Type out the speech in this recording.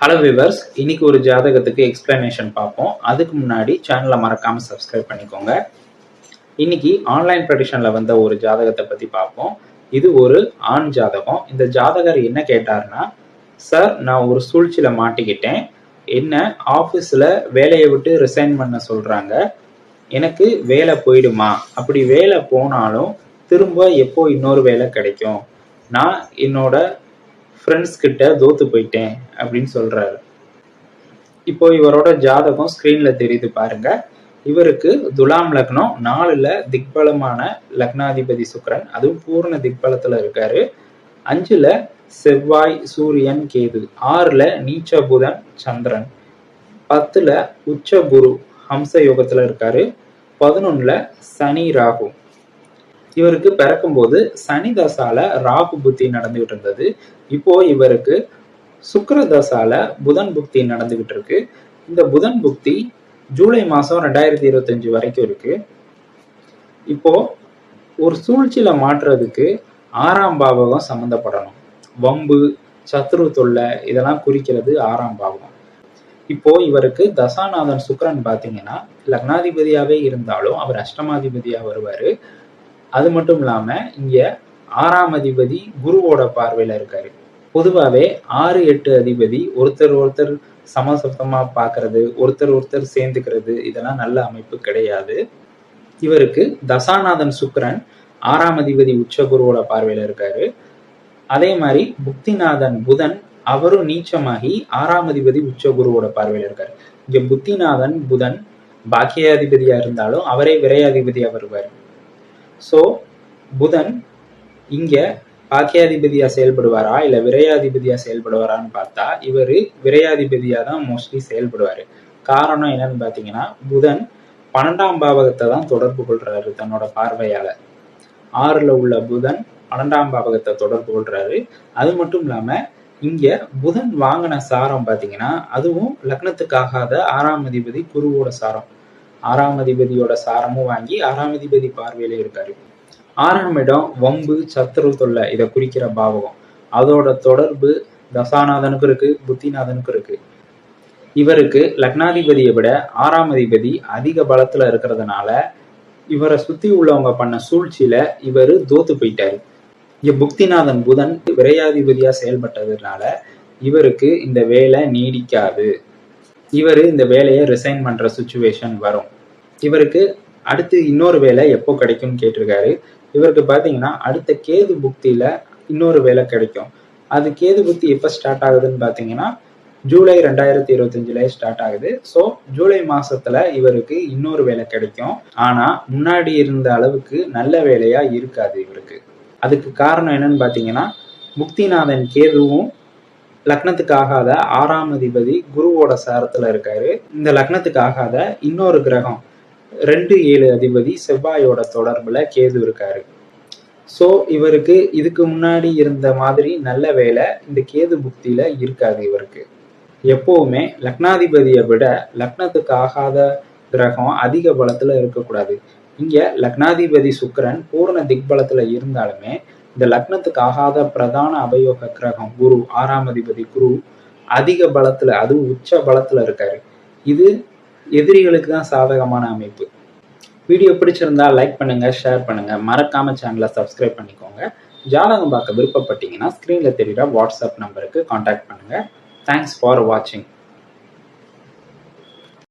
Hello viewers இன்னைக்கு ஒரு ஜாதகத்துக்கு எக்ஸ்பிளனேஷன் பார்ப்போம். அதுக்கு முன்னாடி சேனலை மறக்காம சப்ஸ்கிரைப் பண்ணிக்கோங்க. இன்னைக்கு ஆன்லைன் ப்ரெடிஷன்ல வந்த ஒரு ஜாதகத்தை பத்தி பார்ப்போம். இது ஒரு ஆண் ஜாதகம். இந்த ஜாதகர் என்ன கேட்டாருன்னா சார் நான் ஒரு சூழ்ச்சியில மாட்டிக்கிட்டேன். என்ன ஆஃபீஸில் வேலையை விட்டு ரிசைன் பண்ண சொல்றாங்க. எனக்கு வேலை போயிடுமா? அப்படி வேலை போனாலும் திரும்ப எப்போ இன்னொரு வேலை கிடைக்கும்? நான் என்னோட ஃப்ரெண்ட்ஸ் கிட்ட தோத்து போயிட்டேன் அப்படின்னு சொல்றாரு. இப்போ இவரோட ஜாதகம் ஸ்கிரீன்ல தெரியுது பாருங்க. இவருக்கு துலாம் லக்னம் நாலுல திக்பலமான லக்னாதிபதி சுக்ரன் அதுவும் பூர்ண திக்பலத்துல இருக்காரு. அஞ்சுல செவ்வாய் சூரியன் கேது ஆறுல நீச்ச புதன் சந்திரன் பத்துல உச்ச குரு ஹம்ச யோகத்துல இருக்காரு. பதினொன்னுல சனி ராகு. இவருக்கு பிறக்கும்போது சனி தசால ராகு புத்தி நடந்துகிட்டு இருந்தது இப்போ இவருக்கு சுக்கர தசால புதன் புக்தி நடந்துகிட்டு இருக்கு இந்த புதன் புக்தி ஜூலை மாசம் ரெண்டாயிரத்தி இருபத்தஞ்சு வரைக்கும் இருக்கு. இப்போ ஒரு சூழ்ச்சியில மாற்றுறதுக்கு ஆறாம் பாவகம் சம்மந்தப்படணும் வம்பு சத்ரு தொல்லை இதெல்லாம் குறிக்கிறது ஆறாம் பாவகம். இப்போ இவருக்கு தசாநாதன் சுக்கரன் பார்த்தீங்கன்னா லக்னாதிபதியாவே இருந்தாலும் அவர் அஷ்டமாதிபதியா வருவாரு. அது மட்டும் இல்லாம இங்க ஆறாம் அதிபதி குருவோட பார்வையில இருக்காரு. பொதுவாகவே ஆறு எட்டு அதிபதி ஒருத்தர் ஒருத்தர் சமசப்தமா பார்க்கறது ஒருத்தர் ஒருத்தர் சேர்ந்துக்கிறது இதெல்லாம் நல்ல அமைப்பு கிடையாது. இவருக்கு தசாநாதன் சுக்கரன் ஆறாம் அதிபதி உச்ச குருவோட பார்வையில இருக்காரு. அதே மாதிரி புக்திநாதன் புதன் அவரும் நீச்சமாகி ஆறாம் அதிபதி உச்ச குருவோட பார்வையில இருக்காரு. இங்க புத்திநாதன் புதன் பாக்கியாதிபதியா இருந்தாலும் அவரே விரையாதிபதியா வருவார். ஸோ புதன் இங்க பாக்கியாதிபதியா செயல்படுவாரா இல்ல விரையாதிபதியா செயல்படுவாரான்னு பார்த்தா இவர் விரையாதிபதியா தான் மோஸ்ட்லி செயல்படுவாரு. காரணம் என்னன்னு பாத்தீங்கன்னா புதன் பன்னெண்டாம் பாவகத்தை தான் தொடர்பு கொள்றாரு தன்னோட பார்வையால. ஆறுல உள்ள புதன் பன்னெண்டாம் பாவகத்தை தொடர்பு கொள்றாரு. அது மட்டும் இல்லாம இங்க புதன் வாங்கின சாரம் பாத்தீங்கன்னா அதுவும் லக்னத்துக்கு ஆகாத ஆறாம் அதிபதி குருவோட சாரம். ஆறாம் அதிபதியோட சாரமும் வாங்கி ஆறாம் அதிபதி பார்வையில இருக்காரு. ஆறாம் இடம் வம்பு சத்துரு தொல்லை இதை குறிக்கிற பாவகம். அதோட தொடர்பு தசாநாதனுக்கு இருக்கு புத்திநாதனுக்கு இருக்கு. இவருக்கு லக்னாதிபதியை விட ஆறாம் அதிபதி அதிக பலத்துல இருக்கிறதுனால இவரை சுத்தி உள்ளவங்க பண்ண சூழ்ச்சியில இவர் தோத்து போயிட்டாரு. இங்க புக்திநாதன் புதன் விரையாதிபதியா செயல்பட்டதுனால இவருக்கு இந்த வேலை நீடிக்காது. இவர் இந்த வேலையை ரிசைன் பண்ற சுச்சுவேஷன் வரும். இவருக்கு அடுத்து இன்னொரு வேலை எப்போ கிடைக்கும்னு கேட்டிருக்காரு. இவருக்கு பார்த்தீங்கன்னா அடுத்த கேது புக்தியில இன்னொரு வேலை கிடைக்கும். அது கேது புக்தி எப்போ ஸ்டார்ட் ஆகுதுன்னு பார்த்தீங்கன்னா ஜூலை ரெண்டாயிரத்தி இருபத்தஞ்சுல ஸ்டார்ட் ஆகுது. ஸோ ஜூலை மாசத்துல இவருக்கு இன்னொரு வேலை கிடைக்கும். ஆனா முன்னாடி இருந்த அளவுக்கு நல்ல வேலையா இருக்காது இவருக்கு. அதுக்கு காரணம் என்னன்னு பார்த்தீங்கன்னா முக்திநாதன் கேதுவும் லக்னத்துக்கு ஆகாத ஆறாம் அதிபதி குருவோட சாரத்துல இருக்காரு. இந்த லக்னத்துக்கு ஆகாத இன்னொரு கிரகம் ரெண்டு ஏழு அதிபதி செவ்வாயோட தொடர்புல கேது இருக்காரு. ஸோ இவருக்கு இதுக்கு முன்னாடி இருந்த மாதிரி நல்ல வேலை இந்த கேது புக்தியில இருக்காது இவருக்கு. எப்பவுமே லக்னாதிபதியை விட லக்னத்துக்கு ஆகாத கிரகம் அதிக பலத்துல இருக்கக்கூடாது. இங்க லக்னாதிபதி சுக்கரன் பூர்ண திக்பலத்துல இருந்தாலுமே இந்த லக்னத்துக்கு ஆகாத பிரதான அபயோக கிரகம் குரு ஆறாம் அதிபதி குரு அதிக பலத்துல அதுவும் உச்ச பலத்துல இருக்காரு. இது எதிரிகளுக்கு தான் சாதகமான அமைப்பு. வீடியோ பிடிச்சிருந்தா லைக் பண்ணுங்க ஷேர் பண்ணுங்க. மறக்காம சேனலை சப்ஸ்கிரைப் பண்ணிக்கோங்க. ஜாதகம் பார்க்க விருப்பப்பட்டீங்கன்னா ஸ்க்ரீனில் தெரியுற வாட்ஸ்அப் நம்பருக்கு காண்டாக்ட் பண்ணுங்க. தேங்க்ஸ் ஃபார் வாட்சிங்